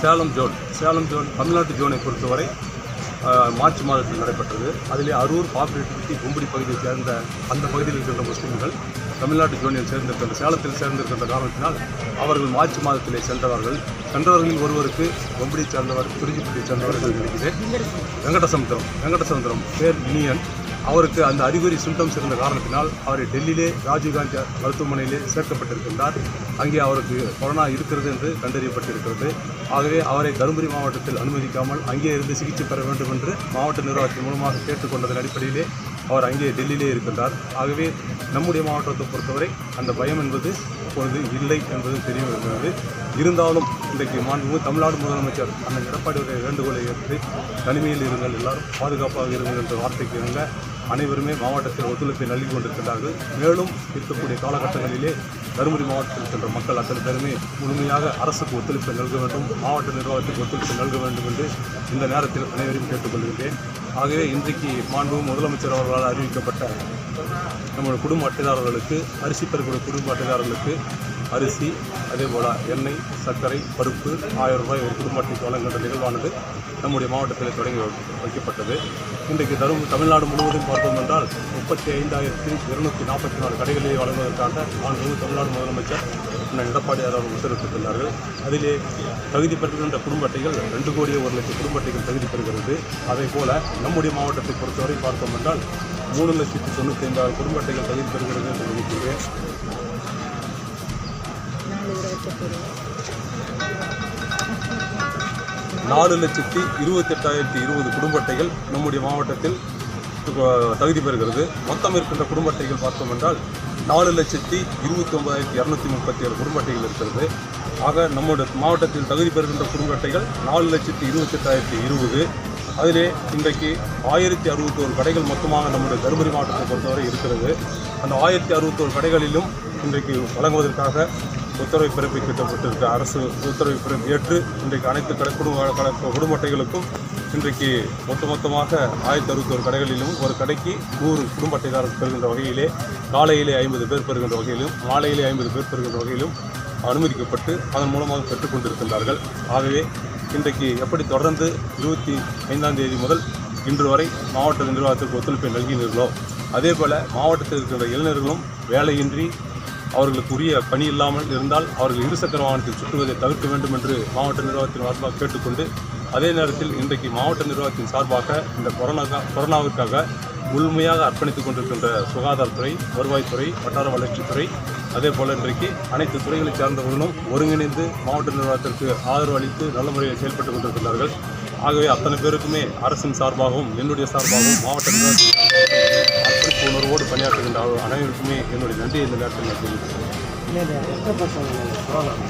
Salem zone Salem zone தமிழ்நாட்டு ஜோனை பொறுத்தவரை March மாதத்தில் நடைபெற்றது. அதிலே அரூர் பாப்பிரெட்டி கும்படி பகுதியை சேர்ந்த அந்த பகுதியில் இருக்கின்ற முஸ்லீம்கள் தமிழ்நாட்டு ஜோனில் சேர்ந்திருக்கின்ற சேலத்தில் சேர்ந்திருக்கின்ற காரணத்தினால் அவர்கள் மார்ச் மாதத்திலே சென்றவர்கள். சென்றவர்களில் ஒருவருக்கு கும்படியைச் சேர்ந்தவர் திருச்சிப்பட்டியை சேர்ந்தவர் நினைக்கிறேன். வெங்கடசமுத்திரம் வெங்கடசமுத்திரம் பேர் இனியன் அவருக்கு அந்த அறிகுறி சிம்டம்ஸ் இருந்த காரணத்தினால் அவரை டெல்லியிலே ராஜீவ்காந்தி மருத்துவமனையிலே சேர்க்கப்பட்டிருக்கின்றார். அங்கே அவருக்கு கொரோனா இருக்கிறது என்று கண்டறியப்பட்டிருக்கிறது. ஆகவே அவரை தருமபுரி மாவட்டத்தில் அனுமதிக்காமல் அங்கே இருந்து சிகிச்சை பெற வேண்டும் என்று மாவட்ட நிர்வாகத்தின் மூலமாக கேட்டுக்கொண்டதன் அடிப்படையிலே அவர் அங்கே டெல்லியிலே இருக்கின்றார். ஆகவே நம்முடைய மாவட்டத்தை பொறுத்தவரை அந்த பயம் என்பது இப்பொழுது இல்லை என்பது தெரிய வருகிறது. இருந்தாலும் இன்றைக்கு மாண்பு தமிழ்நாடு முதலமைச்சர் அண்ணன் எடப்பாடியுடைய வேண்டுகோளை ஏற்று தனிமையில் இருங்கள் எல்லாரும் பாதுகாப்பாக இருங்கள் என்ற வார்த்தைக்கு இருங்க அனைவருமே மாவட்டத்தில் ஒத்துழைப்பை நல்கி கொண்டிருக்கிறார்கள் மேலும் இருக்கக்கூடிய காலகட்டங்களிலே தருமபுரி மாவட்டத்தில் இருக்கின்ற மக்கள் அத்தனை பேருமே முழுமையாக அரசுக்கு ஒத்துழைப்பை நல்க வேண்டும் மாவட்ட நிர்வாகத்துக்கு ஒத்துழைப்பு நல்க வேண்டும் என்று இந்த நேரத்தில் அனைவரையும் கேட்டுக்கொள்கிறேன். ஆகவே இன்றைக்கு மாண்பு முதலமைச்சர் அவர்களால் அறிவிக்கப்பட்ட நம்முடைய குடும்ப அட்டைதாரர்களுக்கு அரிசி பெறக்கூடிய குடும்ப அட்டைதாரர்களுக்கு அரிசி அதே போல் எண்ணெய் சர்க்கரை பருப்பு ஆயிரம் ரூபாய் ஒரு குடும்ப வழங்குகின்ற நிகழ்வானது நம்முடைய மாவட்டத்தில் தொடங்கி வைக்கப்பட்டது. இன்றைக்கு தரும் தமிழ்நாடு முழுவதும் பார்த்தோம் என்றால் முப்பத்தி ஐந்தாயிரத்தி இருநூற்றி நாற்பத்தி நாலு கடைகளை வழங்குவதற்காக ஆண்டு தமிழ்நாடு முதலமைச்சர் அண்ணன் எடப்பாடியார் அவர்கள் உத்தரவிட்டிருக்கிறார்கள். அதிலே தகுதி பெறுகின்ற குடும்ப அட்டைகள் ரெண்டு கோடியே ஒரு லட்சம் குடும்ப அட்டைகள் தகுதி பெறுகிறது. அதே போல நம்முடைய மாவட்டத்தை பொறுத்தவரை பார்த்தோம் என்றால் மூணு லட்சத்தி தொண்ணூற்றி ஐந்தாயிரம் குடும்ப அட்டைகள் தகுதி பெறுகிறது என்று நினைக்கிறேன். நாலு லட்சத்தி இருபத்தெட்டாயிரத்தி இருபது குடும்ப அட்டைகள் நம்முடைய மாவட்டத்தில் தகுதி பெறுகிறது. மொத்தம் இருக்கின்ற குடும்ப அட்டைகள் பார்த்தோம் என்றால் நாலு லட்சத்தி இருபத்தி ஒன்பதாயிரத்தி இரநூத்தி முப்பத்தி ஏழு குடும்ப அட்டைகள் இருக்கிறது. ஆக நம்முடைய மாவட்டத்தில் தகுதி பெறுகின்ற குடும்ப அட்டைகள் நாலு லட்சத்தி இருபத்தெட்டாயிரத்தி இருபது. அதிலே இன்றைக்கு ஆயிரத்தி அறுபத்தோரு கடைகள் மொத்தமாக நம்முடைய தருமபுரி மாவட்டத்தை பொறுத்தவரை இருக்கிறது. அந்த ஆயிரத்தி அறுபத்தோரு கடைகளிலும் இன்றைக்கு வழங்குவதற்காக உத்தரவை பிறப்பிக்கப்பட்டிருக்க அரசு உத்தரவை பிறப்பு ஏற்று இன்றைக்கு அனைத்து கடை குடும்ப கடை இன்றைக்கு மொத்த மொத்தமாக ஆயிரத்தி அறுபத்தோரு கடைகளிலும் ஒரு கடைக்கு நூறு குடும்ப அட்டைதாரர் பெறுகின்ற வகையிலே காலையிலே ஐம்பது பேர் பெறுகின்ற வகையிலும் மாலையிலே ஐம்பது பேர் பெறுகின்ற வகையிலும் அனுமதிக்கப்பட்டு அதன் மூலமாக பெற்றுக்கொண்டிருக்கின்றார்கள் ஆகவே இன்றைக்கு எப்படி தொடர்ந்து இருபத்தி ஐந்தாம் தேதி முதல் இன்று வரை மாவட்ட நிர்வாகத்திற்கு ஒத்துழைப்பை நல்கினீர்களோ அதே போல் மாவட்டத்தில் இருக்கின்ற இளைஞர்களும் வேலையின்றி அவர்களுக்குரிய பணி இல்லாமல் இருந்தால் அவர்கள் இருசக்கர வாகனத்தில் சுற்றுவதை தவிர்க்க வேண்டும் என்று மாவட்ட நிர்வாகத்தின் சார்பாக கேட்டுக்கொண்டு அதே நேரத்தில் இன்றைக்கு மாவட்ட நிர்வாகத்தின் சார்பாக இந்த கொரோனா கொரோனாவிற்காக முழுமையாக அர்ப்பணித்துக் கொண்டிருக்கின்ற சுகாதாரத்துறை வருவாய்த்துறை வட்டார வளர்ச்சித்துறை அதே போல இன்றைக்கு அனைத்து துறைகளைச் சார்ந்தவர்களும் ஒருங்கிணைந்து மாவட்ட நிர்வாகத்திற்கு ஆதரவு அளித்து நல்ல முறையில் செயல்பட்டுக் கொண்டிருக்கிறார்கள் ஆகவே அத்தனை பேருக்குமே அரசின் சார்பாகவும் என்னுடைய சார்பாகவும் மாவட்ட நிர்வாகத்தின் அர்ப்பணிப்பு உணர்வோடு பணியாற்றுகின்ற அனைவருக்குமே என்னுடைய நன்றியை இந்த நேரத்தில் நான்